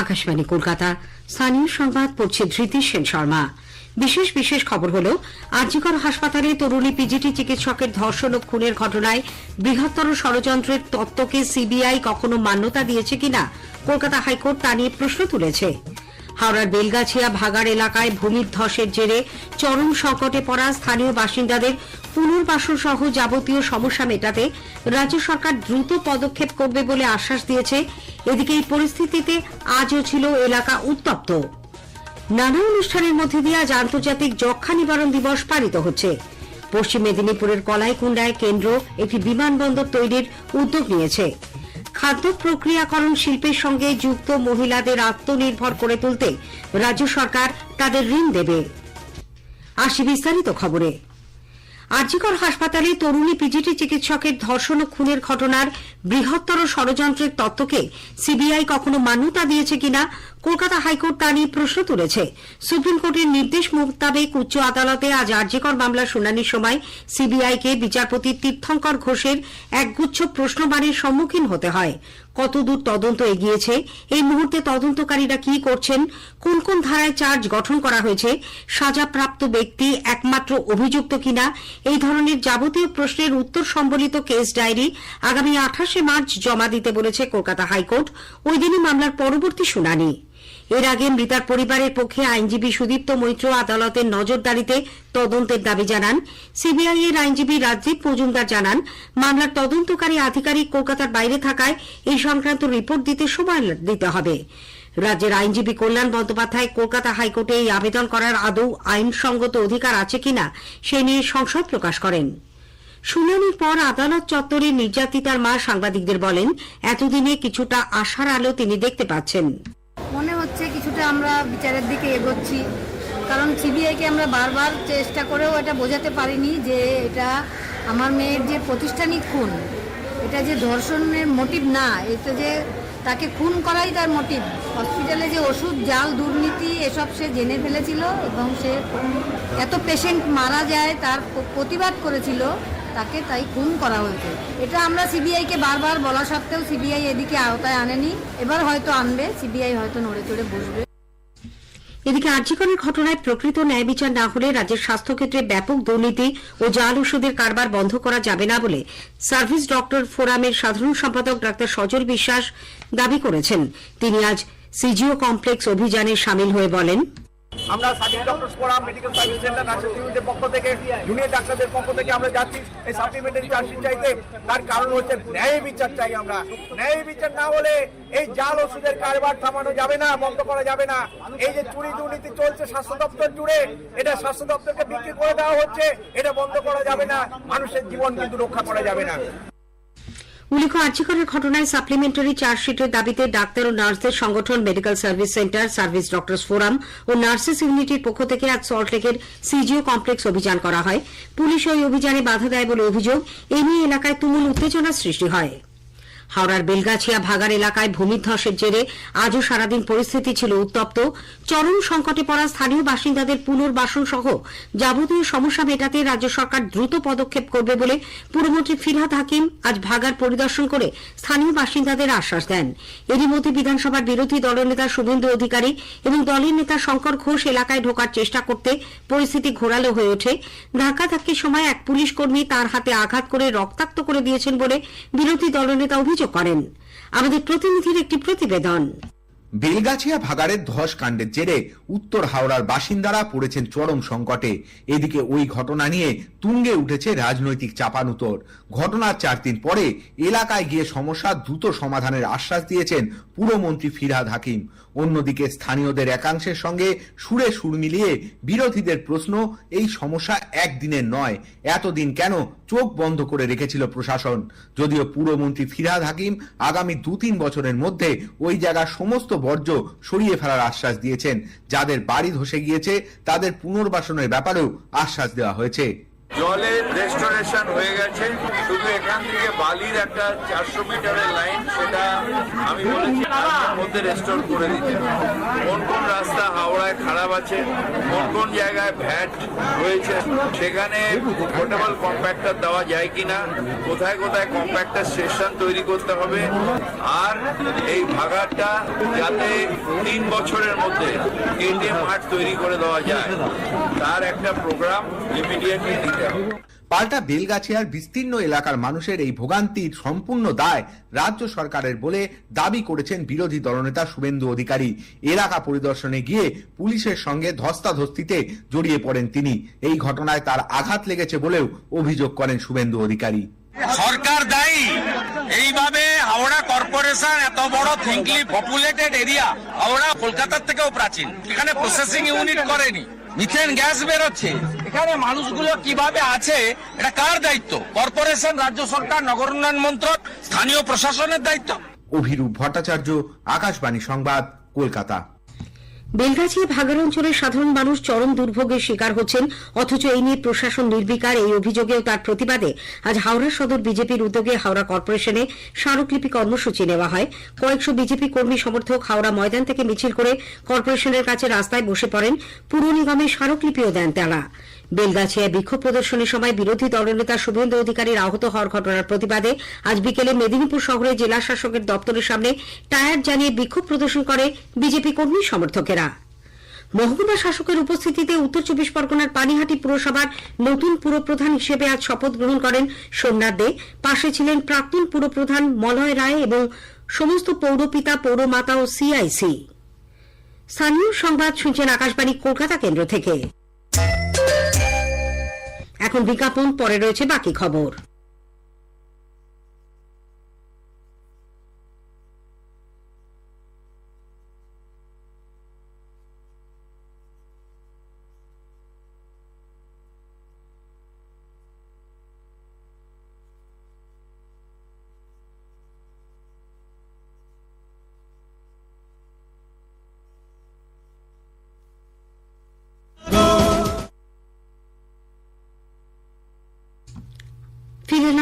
আকাশবাণী, কলকাতা। স্থানীয় সংবাদ পড়ছে ধৃতি সেন শর্মা। বিশেষ বিশেষ খবর হল আজিকর হাসপাতালে তরুণী পিজিটি চিকিৎসকের ধর্ষণ ও খুনের ঘটনায় বৃহত্তর ষড়যন্ত্রের তত্ত্বকে সিবিআই কখনো মান্যতা দিয়েছে কিনা, কলকাতা হাইকোর্ট তা নিয়ে প্রশ্ন তুলেছে। হাওড়ার বেলগাছিয়া ভাগাড় এলাকায় ভূমির ধসের জেরে চরম সংকটে পড়া স্থানীয় বাসিন্দাদের পুনর্বাসন সহ যাবতীয় সমস্যা মেটাতে রাজ্য সরকার দ্রুত পদক্ষেপ করবে বলে আশ্বাস দিয়েছে। এদিকে এই পরিস্থিতিতে আজও ছিল এলাকা উত্তপ্ত। নানা অনুষ্ঠানের মধ্যে দিয়ে আজ আন্তর্জাতিক যক্ষা নিবারণ দিবস পালিত হচ্ছে। পশ্চিম মেদিনীপুরের কলাইকুণ্ডায় কেন্দ্র একটি বিমানবন্দর তৈরির উদ্যোগ নিয়েছে। খাদ্য প্রক্রিয়াকরণ শিল্পের সঙ্গে যুক্ত মহিলাদের আত্মনির্ভর করে তুলতে রাজ্য সরকার তাদের ঋণ দেবে। আসি বিস্তারিত খবরে। আরজিকর হাসপাতালে তরুণী পিজিটি চিকিৎসকের ধর্ষণ ও খুনের ঘটনার বৃহত্তর ষড়যন্ত্রের তত্ত্বকে সিবিআই কখনো মান্যতা দিয়েছে কিনা, কলকাতা হাইকোর্ট তা নিয়ে প্রশ্ন তুলেছে। সুপ্রিম কোর্টের নির্দেশ মোতাবেক উচ্চ আদালতে আজ আরজিকর মামলার শুনানির সময় সিবিআইকে বিচারপতি তীর্থঙ্কর ঘোষের একগুচ্ছ প্রশ্নবাণের সম্মুখীন হতে হয়। কতদূর তদন্ত এগিয়েছে? এই মুহূর্তে তদন্তকারীরা কি করছেন? কোন কোন ধারায় চার্জ গঠন করা হয়েছে? সাজাপ্রাপ্ত ব্যক্তি একমাত্র অভিযুক্ত কিনা? এই ধরনের যাবতীয় প্রশ্নের উত্তর সম্বলিত কেস ডায়েরি আগামী আঠাশে মার্চ জমা দিতে বলেছে কলকাতা হাইকোর্ট। ওই দিনই মামলার পরবর্তী শুনানি। এর আগে মৃতার পরিবারের পক্ষে আইনজীবী সুদীপ্ত মৈত্র আদালতের নজরদারিতে তদন্তের দাবি জানান। সিবিআই এর আইনজীবী রাজদীপ মজুমদার জানান, মামলার তদন্তকারী আধিকারিক কলকাতার বাইরে থাকায় এই সংক্রান্ত রিপোর্ট দিতে সময় দিতে হবে। রাজ্যের আইনজীবী কল্যাণ বন্দ্যোপাধ্যায় কলকাতা হাইকোর্টে এই আবেদন করার আদৌ আইনসঙ্গত অধিকার আছে কিনা, সে নিয়ে সংশয় প্রকাশ করেন। শুনানির পর আদালত চত্বরে নির্যাতিতার মা সাংবাদিকদের বলেন, এতদিনে কিছুটা আশার আলো তিনি দেখতে পাচ্ছেন। আমরা বিচারের দিকে এগোচ্ছি। কারণ সিবিআইকে আমরা বারবার চেষ্টা করেও এটা বোঝাতে পারিনি যে এটা আমার মেয়ের যে প্রতিষ্ঠানিক খুন, এটা যে ধর্ষণের মোটিভ না, এটা যে তাকে খুন করাই তার মোটিভ। হসপিটালে যে ওষুধ, জাল, দুর্নীতি, এসব সে জেনে ফেলেছিল এবং সে এত পেশেন্ট মারা যায়, তার প্রতিবাদ করেছিল, তাকে তাই খুন করা হয়েছে। এটা আমরা সিবিআইকে বারবার বলা সত্ত্বেও সিবিআই এদিকে আওতায় আনেনি। এবার হয়তো আনবে, সিবিআই হয়তো নড়ে চড়ে বসবে। এদিকে আর্যিকরের ঘটনায় প্রকৃত ন্যায় বিচার না হলে রাজ্যের স্বাস্থ্যক্ষেত্রে ব্যাপক দুর্নীতি ও জাল ওষুধের কারবার বন্ধ করা যাবে না বলে সার্ভিস ডক্টর ফোরামের সাধারণ সম্পাদক ডাক্তার সজল বিশ্বাস দাবি করেছেন। তিনি আজ সিজিও কমপ্লেক্স অভিযানে সামিল হয়ে বলেন আমরা service doctor forum medical service centre nursing ইউনিটের পক্ষ থেকে জুনিয়র ডাক্তারদের পক্ষ থেকে আমরা যাচ্ছি। এই সাপ্লিমেন্টারি চার্জশিট চাইতে তার কারণ হচ্ছে ন্যায় বিচার চাই আমরা। ন্যায় বিচার না হলে এই জাল ওষুধের কারবার থামানো যাবে না, বন্ধ করা যাবে না। এই যে চুরি দুর্নীতি চলছে স্বাস্থ্য দপ্তর জুড়ে, এটা স্বাস্থ্য দপ্তরকে বিক্রি করে দেওয়া হচ্ছে, এটা বন্ধ করা যাবে না। মানুষের জীবন কিন্তু রক্ষা করা যাবে না। উল্লেখ্য, আর্যিকরের ঘটনায় সাপ্লিমেন্টারি চার্জশিটের দাবিতে ডাক্তার ও নার্সদের সংগঠন medical service centre service doctor forum ও নার্সেস ইউনিটির পক্ষ থেকে আজ সল্টলেকের সিজিও কমপ্লেক্স অভিযান করা হয়। পুলিশ ওই অভিযানে বাধা দেয় বলে অভিযোগ। এ নিয়ে এলাকায় তুমুল উত্তেজনা সৃষ্টি হয়। হাওড়ার বেলগাছিয়া ভাগার এলাকায় ভূমিধ্বসের জেরে আজও সারাদিন পরিস্থিতি ছিল উত্তপ্ত। চরম সংকটে পড়া স্থানীয় বাসিন্দাদের পুনর্বাসন সহ যাবতীয় সমস্যা মেটাতে রাজ্য সরকার দ্রুত পদক্ষেপ করবে বলে পুরমন্ত্রী ফিরহাদ হাকিম আজ ভাগার পরিদর্শন করে স্থানীয় বাসিন্দাদের আশ্বাস দেন। এরই মধ্যে বিধানসভার বিরোধী দলনেতা শুভেন্দু অধিকারী এবং দলের নেতা শঙ্কর ঘোষ এলাকায় ঢোকার চেষ্টা করতে পরিস্থিতি ঘোরালো হয়ে ওঠে। ধাক্কাধাক্কির সময় এক পুলিশ কর্মী তার হাতে আঘাত করে রক্তাক্ত করে দিয়েছেন বলে বিরোধী দলনেতা অভিযোগ করেন। আমাদের প্রতিনিধির একটি প্রতিবেদন। বেলগাছিয়া ভাগাড়ের ধস কাণ্ডের জেরে উত্তর হাওড়ার বাসিন্দারা পড়েছেন চরম সংকটে। এদিকে ওই ঘটনা নিয়ে তুঙ্গে উঠেছে রাজনৈতিক চাপানুতর। ঘটনার চার দিন পরে এলাকায় গিয়ে সমস্যা দ্রুত সমাধানের আশ্বাস দিয়েছেন পুরমন্ত্রী ফিরহাদ হাকিম। অন্যদিকে স্থানীয়দের একাংশের সঙ্গে সুরে সুর মিলিয়ে বিরোধীদের প্রশ্ন, এই সমস্যা একদিনের নয়, এতদিন কেন চোখ বন্ধ করে রেখেছিল প্রশাসন। যদিও পুরমন্ত্রী ফিরহাদ হাকিম আগামী দু তিন বছরের মধ্যে ওই জায়গার সমস্ত বর্জ্য সরিয়ে ফেলার আশ্বাস দিয়েছেন। যাদের বাড়ি ধসে গিয়েছে, তাদের পুনর্বাসনের ব্যাপারেও আশ্বাস দেওয়া হয়েছে। জলের রেস্টোরেশন হয়ে গেছে। শুধু এখান থেকে বালির একটা চারশো মিটারের লাইন, সেটা আমি বলেছি মধ্যে রেস্টোর করে দিতে কোন কোন হাওড়ায় খারাপ আছে, কোন কোন জায়গায় ভ্যাট রয়েছে সেখানে পোর্টেবল কম্প্যাক্টার দেওয়া যায় কিনা, কোথায় কোথায় কম্প্যাক্টার স্টেশন তৈরি করতে হবে, আর এই ভাগাটা যাতে তিন বছরের মধ্যে কেটিএম মাঠ তৈরি করে দেওয়া যায়, তার একটা প্রোগ্রাম ইমিডিয়েটলি দিতে হবে। পাল্টা বেলগাছিয়ার বিস্তীর্ণ এলাকার মানুষের এই ভোগান্তির সম্পূর্ণ দায় রাজ্য সরকারের বলে দাবি করেছেন বিরোধী দলনেতা শুভেন্দু অধিকারী। এলাকা পরিদর্শনে গিয়ে পুলিশের সঙ্গে ধস্তাধস্তিতে জড়িয়ে পড়েন তিনি। এই ঘটনায় তার আঘাত লেগেছে বলেও অভিযোগ করেন শুভেন্দু অধিকারী। সরকার দায়ী। এইভাবে হাওড়া কর্পোরেশন এত বড় থিঙ্কলি পপুলেটেড এরিয়া হাওড়া কলকাতার থেকেও প্রাচীন। এখানে প্রসেসিং ইউনিট করেনি। মিথেন গ্যাস বেরোচ্ছে। এখানে মানুষগুলো কীভাবে আছে, এটা কার দায়িত্ব? কর্পোরেশন, রাজ্য সরকার, নগর উন্নয়ন মন্ত্রক, স্থানীয় প্রশাসনের দায়িত্ব। অভিরূপ ভট্টাচার্য, আকাশবাণী সংবাদ, কলকাতা। বেলগাছিয়া ভাগার অঞ্চলের সাধারণ মানুষ চরম দুর্ভোগের শিকার হচ্ছেন, অথচ এই নিয়ে প্রশাসন নির্বিকার। এই অভিযোগেও তার প্রতিবাদে আজ হাওড়া সদর বিজেপির উদ্যোগে হাওড়া কর্পোরেশনে স্মারকলিপি কর্মসূচি নেওয়া হয়। কয়েকশো বিজেপি কর্মী সমর্থক হাওড়া ময়দান থেকে মিছিল করে কর্পোরেশনের কাছে রাস্তায় বসে পড়েন। পুর নিগমের স্মারকলিপিও দেন তারা। বেলগাছিয়ায় বিক্ষোভ প্রদর্শনের সময় বিরোধী দলনেতা শুভেন্দু অধিকারীর আহত হওয়ার ঘটনার প্রতিবাদে আজ বিকেলে মেদিনীপুর শহরে জেলা শাসকের দপ্তরের সামনে টায়ার জ্বালিয়ে বিক্ষোভ প্রদর্শন করে বিজেপি কর্মী সমর্থকেরা। মহকুমা শাসকের উপস্থিতিতে উত্তর চব্বিশ পরগনার পানিহাটি পুরসভার নতুন পুরপ্রধান হিসেবে আজ শপথ গ্রহণ করেন সোমনাথ দে। পাশে ছিলেন প্রাক্তন পুরপ্রধান মলয় রায় এবং সমস্ত পৌরপিতা, পৌরমাতা ও সিআইসি। স্থানীয় সংবাদ শুনছেন আকাশবাণী, কলকাতা কেন্দ্র থেকে। এখন বিজ্ঞাপন পরে রয়েছে বাকি খবর।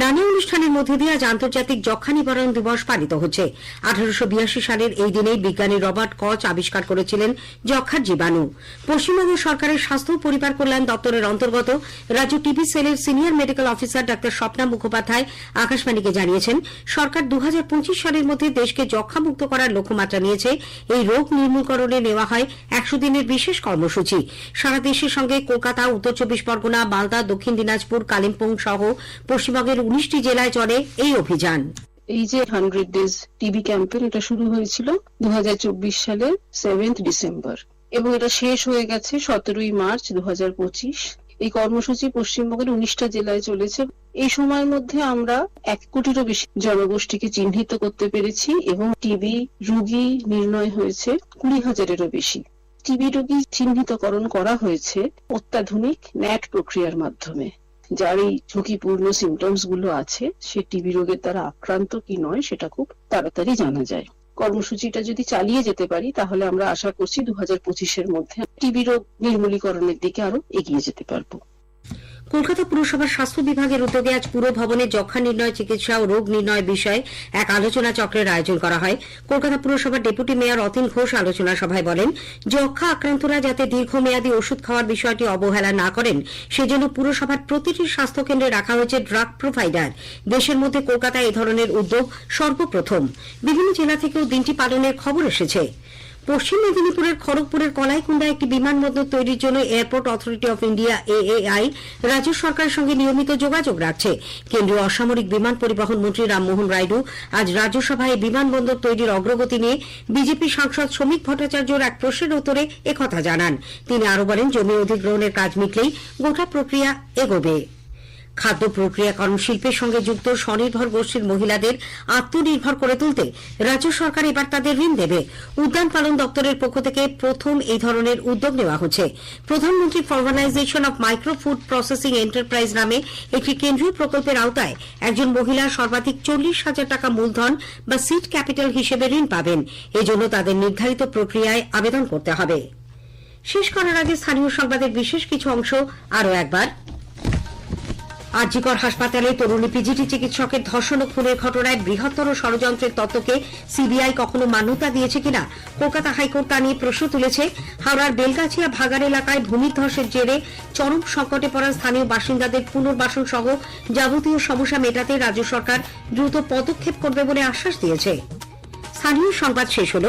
নানা অনুষ্ঠানের মধ্যে দিয়ে আজ আন্তর্জাতিক যক্ষা নিবারণ দিবস পালিত হচ্ছে। আঠারোশো বিরাশি সালের এই দিনেই বিজ্ঞানী রবার্ট কচ আবিষ্কার করেছিলেন যক্ষার জীবাণু। পশ্চিমবঙ্গ সরকারের স্বাস্থ্য পরিবার কল্যাণ দপ্তরের অন্তর্গত রাজ্য টিবি সেলের senior medical officer doctor Swapna Mukhopadhyay আকাশবাণীকে জানিয়েছেন, সরকার দু হাজার পঁচিশ সালের মধ্যে দেশকে যক্ষামুক্ত করার লক্ষ্যমাত্রা নিয়েছে। এই রোগ নির্মূলকরণে নেওয়া হয় একশো দিনের বিশেষ কর্মসূচি। সারা দেশের সঙ্গে কলকাতা, উত্তর চব্বিশ পরগনা, মালদা, দক্ষিণ দিনাজপুর, কালিম্পং সহ পশ্চিমবঙ্গের উনিশটি জেলায় চলে এই অভিযান। এই যে হান্ড্রেড ডেজ টিবি ক্যাম্পেন এটা শুরু হয়েছিল দুহাজার চব্বিশ সালের সেভেন্থ ডিসেম্বর এবং এটা শেষ হয়ে গেছে সতেরোই মার্চ দুহাজার পঁচিশ। এই কর্মসূচি পশ্চিমবঙ্গের উনিশটা জেলায় চলেছে। এই সময়ের মধ্যে আমরা এক কোটিরও বেশি জনগোষ্ঠীকে চিহ্নিত করতে পেরেছি এবং টিবি রোগী নির্ণয় হয়েছে কুড়ি হাজারেরও বেশি। টিবি রোগী চিহ্নিতকরণ করা হয়েছে অত্যাধুনিক ন্যাট প্রক্রিয়ার মাধ্যমে। যার এই ঝুঁকিপূর্ণ সিমটমসগুলো আছে, সে টিবি রোগের দ্বারা আক্রান্ত কি নয়, সেটা খুব তাড়াতাড়ি জানা যায়। কর্মসূচিটা যদি চালিয়ে যেতে পারি, তাহলে আমরা আশা করছি দু হাজার পঁচিশের মধ্যে টিবি রোগ নির্মূলীকরণের দিকে আরও এগিয়ে যেতে পারব। কলকাতা পুরসভার স্বাস্থ্য বিভাগের উদ্যোগে আজ পুর ভবনে যক্ষা নির্ণয়, চিকিৎসা ও রোগ নির্ণয় বিষয়ে এক আলোচনা চক্রের আয়োজন করা হয়। কলকাতা পুরসভার ডেপুটি মেয়র অতীন ঘোষ আলোচনা সভায় বলেন যক্ষা আক্রান্তরা যাতে দীর্ঘমেয়াদী ওষুধ খাওয়ার বিষয়টি অবহেলা না করেন, সেজন্য পুরসভার প্রতিটি স্বাস্থ্যকেন্দ্রে রাখা হয়েছে ড্রাগ প্রোভাইডার। দেশের মধ্যে কলকাতায় এ ধরনের উদ্যোগ সর্বপ্রথম। বিভিন্ন জেলা থেকেও দিনটি পালনের খবর এসেছে। পশ্চিম মেদিনীপুরের খড়গপুরের কলাইকুণ্ডা একটি বিমানবন্দর তৈরির জন্য airport authority of India, AAI, রাজ্য সরকারের সঙ্গে নিয়মিত যোগাযোগ রাখছে। কেন্দ্রীয় অসামরিক বিমান পরিবহন মন্ত্রী রামমোহন রায়ডু আজ রাজ্যসভায় বিমানবন্দর তৈরির অগ্রগতি নিয়ে বিজেপি সাংসদ শ্রমিক ভট্টাচার্যর এক প্রশ্নের উত্তরে একথা জানান। তিনি আরও বলেন, জমি অধিগ্রহণের কাজ মিটলেই গোটা প্রক্রিয়া এগোবে। খাদ্য প্রক্রিয়াকরণ শিল্পের সঙ্গে যুক্ত স্বনির্ভর গোষ্ঠীর মহিলাদের আত্মনির্ভর করে তুলতে রাজ্য সরকার এবার তাদের ঋণ দেবে। উদ্যান পালন দপ্তরের পক্ষ থেকে প্রথম এই ধরনের উদ্যোগ নেওয়া হচ্ছে। প্রধানমন্ত্রী formalisation of micro food processing enterprise নামে একটি কেন্দ্রীয় প্রকল্পের আওতায় একজন মহিলা সর্বাধিক চল্লিশ হাজার টাকা মূলধন বা সিড ক্যাপিটাল হিসেবে ঋণ পাবেন। এজন্য তাদের নির্ধারিত প্রক্রিয়ায় আবেদন করতে হবে। শেষ করার আগে স্থানীয় সংবাদের বিশেষ কিছু অংশ আরও একবার। আরজিকর হাসপাতালে তরুণী পিজিটি চিকিৎসকের ধর্ষণ ও খুনের ঘটনায় বৃহত্তর ষড়যন্ত্রের তত্ত্বকে সিবিআই কখনো মান্যতা দিয়েছে কিনা, কলকাতা হাইকোর্ট তা নিয়ে প্রশ্ন তুলেছে। হাওড়ার বেলগাছিয়া ভাগার এলাকায় ভূমিধ্বসের জেরে চরম সংকটে পড়া স্থানীয় বাসিন্দাদের পুনর্বাসন সহ যাবতীয় সমস্যা মেটাতে রাজ্য সরকার দ্রুত পদক্ষেপ করবে বলে আশ্বাস দিয়েছে। স্থানীয় সংবাদ শেষ হল।